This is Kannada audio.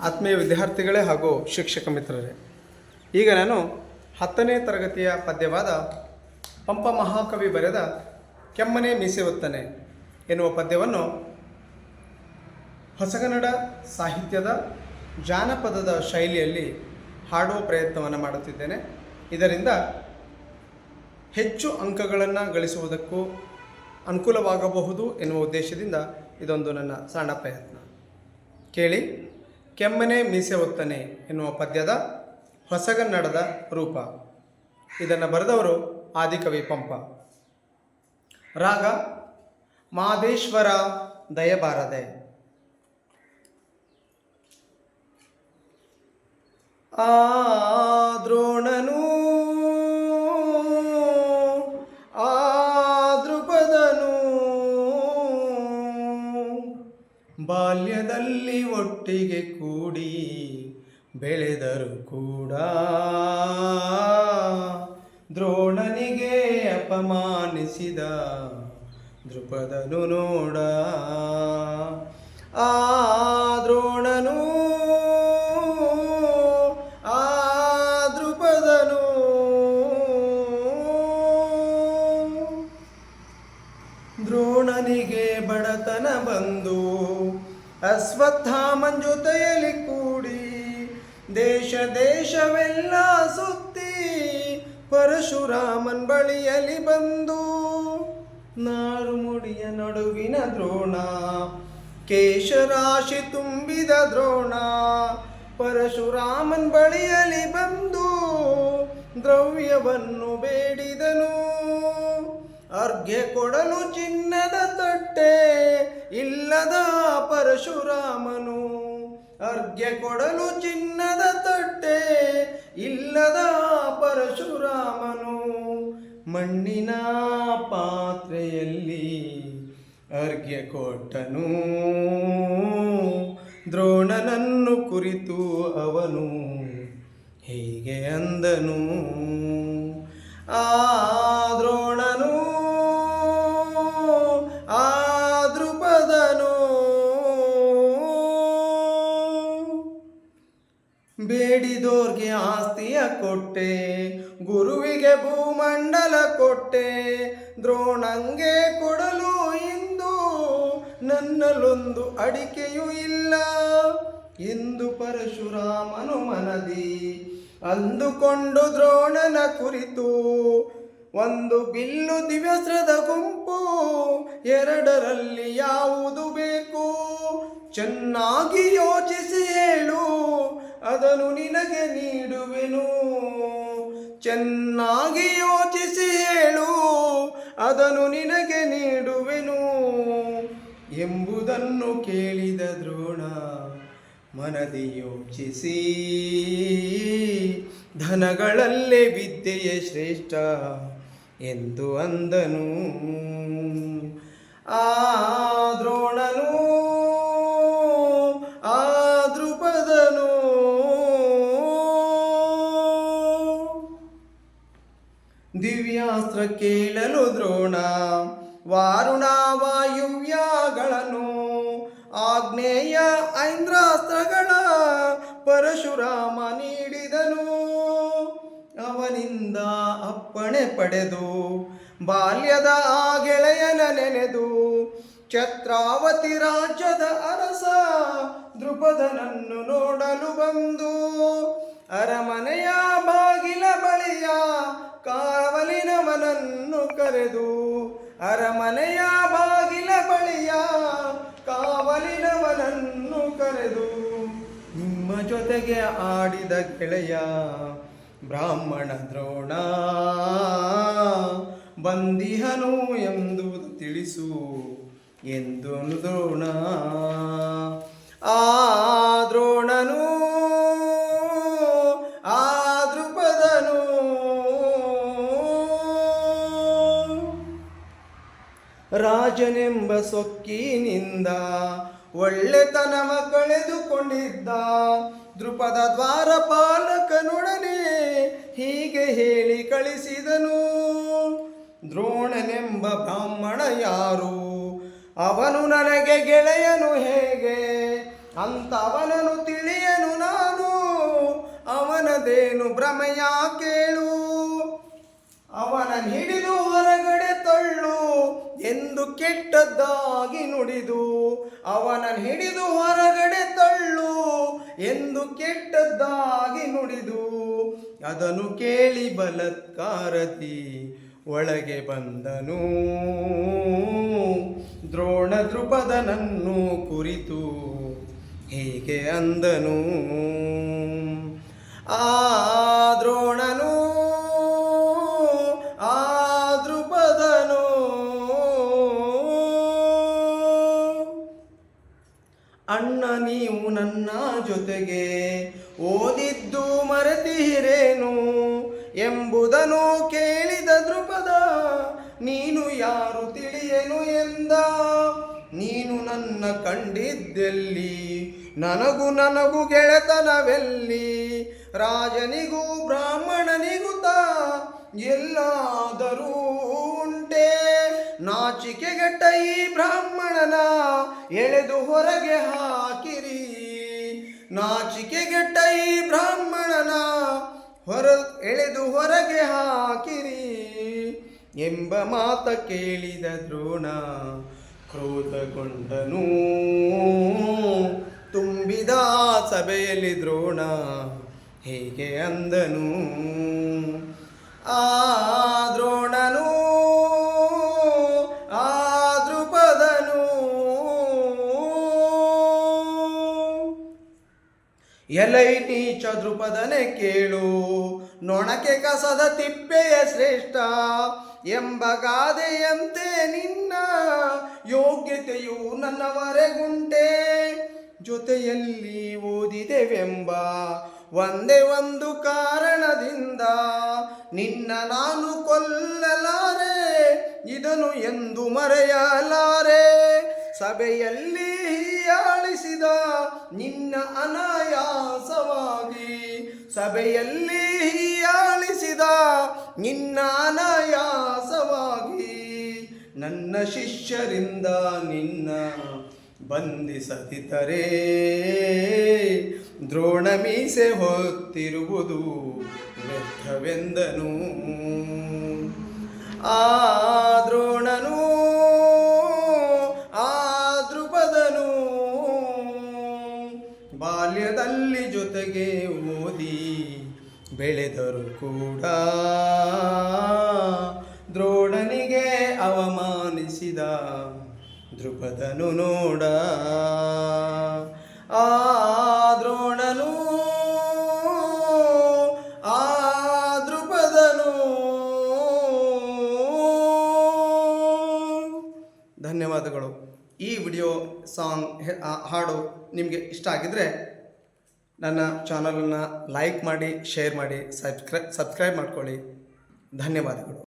ಆತ್ಮೀಯ ವಿದ್ಯಾರ್ಥಿಗಳೇ ಹಾಗೂ ಶಿಕ್ಷಕ ಮಿತ್ರರೇ, ಈಗ ನಾನು ಹತ್ತನೇ ತರಗತಿಯ ಪದ್ಯವಾದ ಪಂಪ ಮಹಾಕವಿ ಬರೆದ ಕೆಮ್ಮನೆ ಮೀಸೆ ಒತ್ತನೆ ಎನ್ನುವ ಪದ್ಯವನ್ನು ಹೊಸಗನ್ನಡ ಸಾಹಿತ್ಯದ ಜಾನಪದದ ಶೈಲಿಯಲ್ಲಿ ಹಾಡುವ ಪ್ರಯತ್ನವನ್ನು ಮಾಡುತ್ತಿದ್ದೇನೆ. ಇದರಿಂದ ಹೆಚ್ಚು ಅಂಕಗಳನ್ನು ಗಳಿಸುವುದಕ್ಕೂ ಅನುಕೂಲವಾಗಬಹುದು ಎನ್ನುವ ಉದ್ದೇಶದಿಂದ ಇದೊಂದು ನನ್ನ ಸಣ್ಣ ಪ್ರಯತ್ನ. ಕೇಳಿ. ಕೆಮ್ಮನೆ ಮೀಸೆ ಒತ್ತನೆ ಎನ್ನುವ ಪದ್ಯದ ಹೊಸಗನ್ನಡದ ರೂಪ. ಇದನ್ನು ಬರೆದವರು ಆದಿಕವಿ ಪಂಪ. ರಾಗ, ಮಾದೇಶ್ವರ ದಯಬಾರದೆ ಆ ದ್ರೋಣನು ಬಾಲ್ಯದಲ್ಲಿ ಒಟ್ಟಿಗೆ ಕೂಡಿ ಬೆಳೆದರು ಕೂಡ ದ್ರೋಣನಿಗೆ ಅಪಮಾನಿಸಿದ ದೃಪದನು ನೋಡ. ಆ ದೇಶ ದೇಶವೆಲ್ಲ ಸುತ್ತಿ ಪರಶುರಾಮನ್ ಬಳಿಯಲ್ಲಿ ಬಂದು ನಾರು ಮುಡಿಯ ನಡುವಿನ ದ್ರೋಣ, ಕೇಶರಾಶಿ ತುಂಬಿದ ದ್ರೋಣ, ಪರಶುರಾಮನ್ ಬಳಿಯಲ್ಲಿ ಬಂದು ದ್ರವ್ಯವನ್ನು ಬೇಡಿದನು. ಅರ್ಘ್ಯ ಕೊಡಲು ಚಿನ್ನದ ತಟ್ಟೆ ಇಲ್ಲದ ಪರಶುರಾಮನು, ಅರ್ಘ್ಯ ಕೊಡಲು ಚಿನ್ನದ ತಟ್ಟೆ ಇಲ್ಲದ ಪರಶುರಾಮನು ಮಣ್ಣಿನ ಪಾತ್ರೆಯಲ್ಲಿ ಅರ್ಘ್ಯ ಕೊಟ್ಟನು. ದ್ರೋಣನನ್ನು ಕುರಿತು ಅವನು ಹೀಗೆ ಅಂದನು. ಆ ಕೊಟ್ಟೆ, ಗುರುವಿಗೆ ಭೂಮಂಡಲ ಕೊಟ್ಟೆ, ದ್ರೋಣಂಗೆ ಕೊಡಲು ಇಂದು ನನ್ನಲ್ಲೊಂದು ಅಡಿಕೆಯೂ ಇಲ್ಲ. ಎಂದು ಪರಶುರಾಮನು ಮನದಿ, ಅಂದುಕೊಂಡು ದ್ರೋಣನ ಕುರಿತು ಒಂದು ಬಿಲ್ಲು ದಿವ್ಯಸ್ತ್ರದ ಗುಂಪು, ಎರಡರಲ್ಲಿ ಯಾವುದು ಬೇಕು? ಚೆನ್ನಾಗಿ ಯೋಚಿಸಿ ಹೇಳು, ಅದನ್ನು ನಿನಗೆ ನೀಡುವೆನು. ಚೆನ್ನಾಗಿ ಯೋಚಿಸಿ ಹೇಳು, ಅದನ್ನು ನಿನಗೆ ನೀಡುವೆನು. ಎಂಬುದನ್ನು ಕೇಳಿದ ದ್ರೋಣ ಮನದಿ ಯೋಚಿಸಿ. ಧನಗಳಲ್ಲೇ ವಿದ್ಯೆಯೇ ಶ್ರೇಷ್ಠ ಎಂದು ಅಂದನು. ಆ ದ್ರೋಣನು, ಆ ದೃಪದನು ದಿವ್ಯಾಸ್ತ್ರ ಕೇಳಲು ದ್ರೋಣ ವಾರುಣ ವಾಯುವ್ಯಗಳನ್ನು ಆಗ್ನೇಯ ಐಂದ್ರಾಸ್ತ್ರಗಳ ಪರಶುರಾಮ ನೀಡಿದನು. ಅವನಿಂದ ಅಪ್ಪಣೆ ಪಡೆದು, ಬಾಲ್ಯದ ಆ ಗೆಳೆಯನ ನೆನೆದು, ಛತ್ರಾವತಿ ರಾಜ್ಯದ ಅರಸ ದೃಪದನನ್ನು ನೋಡಲು ಬಂದು, ಅರಮನೆಯ ಬಾಗಿಲ ಬಳಿಯ ಕಾವಲಿನವನನ್ನು ಕರೆದು, ಅರಮನೆಯ ಬಾಗಿಲ ಬಳಿಯ ಕಾವಲಿನವನನ್ನು ಕರೆದು, ನಿಮ್ಮ ಜೊತೆಗೆ ಆಡಿದ ಗೆಳೆಯ ಬ್ರಾಹ್ಮಣ ದ್ರೋಣ. ಬಂದಿಹನು ಎಂದು ತಿಳಿಸು ಎಂದು ದ್ರೋಣ ಆ ದ್ರೋಣನು ರಾಜನೆಂಬ ಸೊಕ್ಕಿನಿಂದ ಒಳ್ಳೆತನವ ಕಳೆದುಕೊಂಡಿದ್ದ. ದೃಪದ ದ್ವಾರಪಾಲಕನೊಡನೆ ಹೀಗೆ ಹೇಳಿ ಕಳಿಸಿದನು. ದ್ರೋಣನೆಂಬ ಬ್ರಾಹ್ಮಣ ಯಾರು? ಅವನು ನನಗೆ ಗೆಳೆಯನು ಹೇಗೆ? ಅಂತ ಅವನನ್ನು ತಿಳಿಯನು ನಾನು. ಅವನದೇನು ಭ್ರಮೆಯ ಕೇಳು? ಅವನ ಹಿಡಿದು ಹೊರಗಡೆ ತಳ್ಳು. ಎಂದು ಕೆಟ್ಟದ್ದಾಗಿ ನುಡಿದು ಅವನ ಹಿಡಿದು ಹೊರಗಡೆ ತಳ್ಳು ಎಂದು ಕೆಟ್ಟದ್ದಾಗಿ ನುಡಿದು ಅದನ್ನು ಕೇಳಿ ಬಲತ್ಕಾರತಿ ಒಳಗೆ ಬಂದನು. ದ್ರೋಣ ದೃಪದನನ್ನು ಕುರಿತು ಹೀಗೆ ಅಂದನು. ಆ ಅಣ್ಣ ನೀವು ನನ್ನ ಜೊತೆಗೆ ಓದಿದ್ದು ಮರೆತಿರೇನು ಎಂಬುದನ್ನು ಕೇಳಿದ ದೃಪದ ನೀನು ಯಾರು ತಿಳಿಯೇನು ಎಂದ? ನೀನು ನನ್ನ ಕಂಡಿದ್ದೆಲ್ಲಿ? ನನಗೂ ನನಗೂ ಗೆಳೆತನವೆಲ್ಲಿ? ರಾಜನಿಗೂ ಬ್ರಾಹ್ಮಣನಿಗೂ ತ ಎಲ್ಲಾದರೂ ಉಂಟೆ. ನಾಚಿಕೆಗೆಟ್ಟ ಈ ಬ್ರಾಹ್ಮಣನ ಎಳೆದು ಹೊರಗೆ ಹಾಕಿರಿ. ನಾಚಿಕೆಗೆಟ್ಟ ಈ ಬ್ರಾಹ್ಮಣನ ಹೊರ ಎಳೆದು ಹೊರಗೆ ಹಾಕಿರಿ. ಎಂಬ ಮಾತ ಕೇಳಿದ ದ್ರೋಣ ಕ್ರೋಧಗೊಂಡನು. ತುಂಬಿದ ಸಭೆಯಲ್ಲಿ ದ್ರೋಣ ಹೇಗೆ ಅಂದನು. ಆ ದ್ರೋಣನು ನೀಚ ದೃಪದನೆ ಕೇಳು. ನೊಣಕೆ ಕಸದ ತಿಪ್ಪೆಯ ಶ್ರೇಷ್ಠ ಎಂಬ ಗಾದೆಯಂತೆ ನಿನ್ನ ಯೋಗ್ಯತೆಯು ನನ್ನವರೆಗುಂಟೆ ಜೊತೆಯಲ್ಲಿ ಓದಿದೆವೆಂಬ ಒಂದೇ ಒಂದು ಕಾರಣದಿಂದ ನಿನ್ನ ನಾನು ಕೊಲ್ಲಲಾರೆ, ಇದನ್ನು ಎಂದು ಮರೆಯಲಾರೆ. ಸಭೆಯಲ್ಲಿ ಹೀಯಾಳಿಸಿದ ನಿನ್ನ ಅನಾಯಾಸವಾಗಿ. ಸಭೆಯಲ್ಲಿ ಹೀಯಾಳಿಸಿದ ನಿನ್ನ ಅನಾಯಾಸವಾಗಿ. ನನ್ನ ಶಿಷ್ಯರಿಂದ ನಿನ್ನ ಬಂಧಿಸದಿತರೆ ದ್ರೋಣ ಮೀಸೆ ಹೊತ್ತಿರುವುದು ವ್ಯರ್ಥವೆಂದನು. ಆ ದ್ರೋಣನು ಬೆಳೆದರು ಕೂಡ. ದ್ರೋಣನಿಗೆ ಅವಮಾನಿಸಿದ ದೃಪದನು ನೋಡ. ಆ ದ್ರೋಣನು, ಆ ದೃಪದನು ಧನ್ಯವಾದಗಳು. ಈ ವಿಡಿಯೋ ಸಾಂಗ್ ಹಾಡು ನಿಮಗೆ ಇಷ್ಟ ಆಗಿದ್ರೆ ನನ್ನ ಚಾನಲನ್ನು ಲೈಕ್ ಮಾಡಿ ಶೇರ್ ಮಾಡಿ ಸಬ್ಸ್ಕ್ರೈ ಸಬ್ಸ್ಕ್ರೈಬ್ ಮಾಡ್ಕೊಳ್ಳಿ. ಧನ್ಯವಾದಗಳು.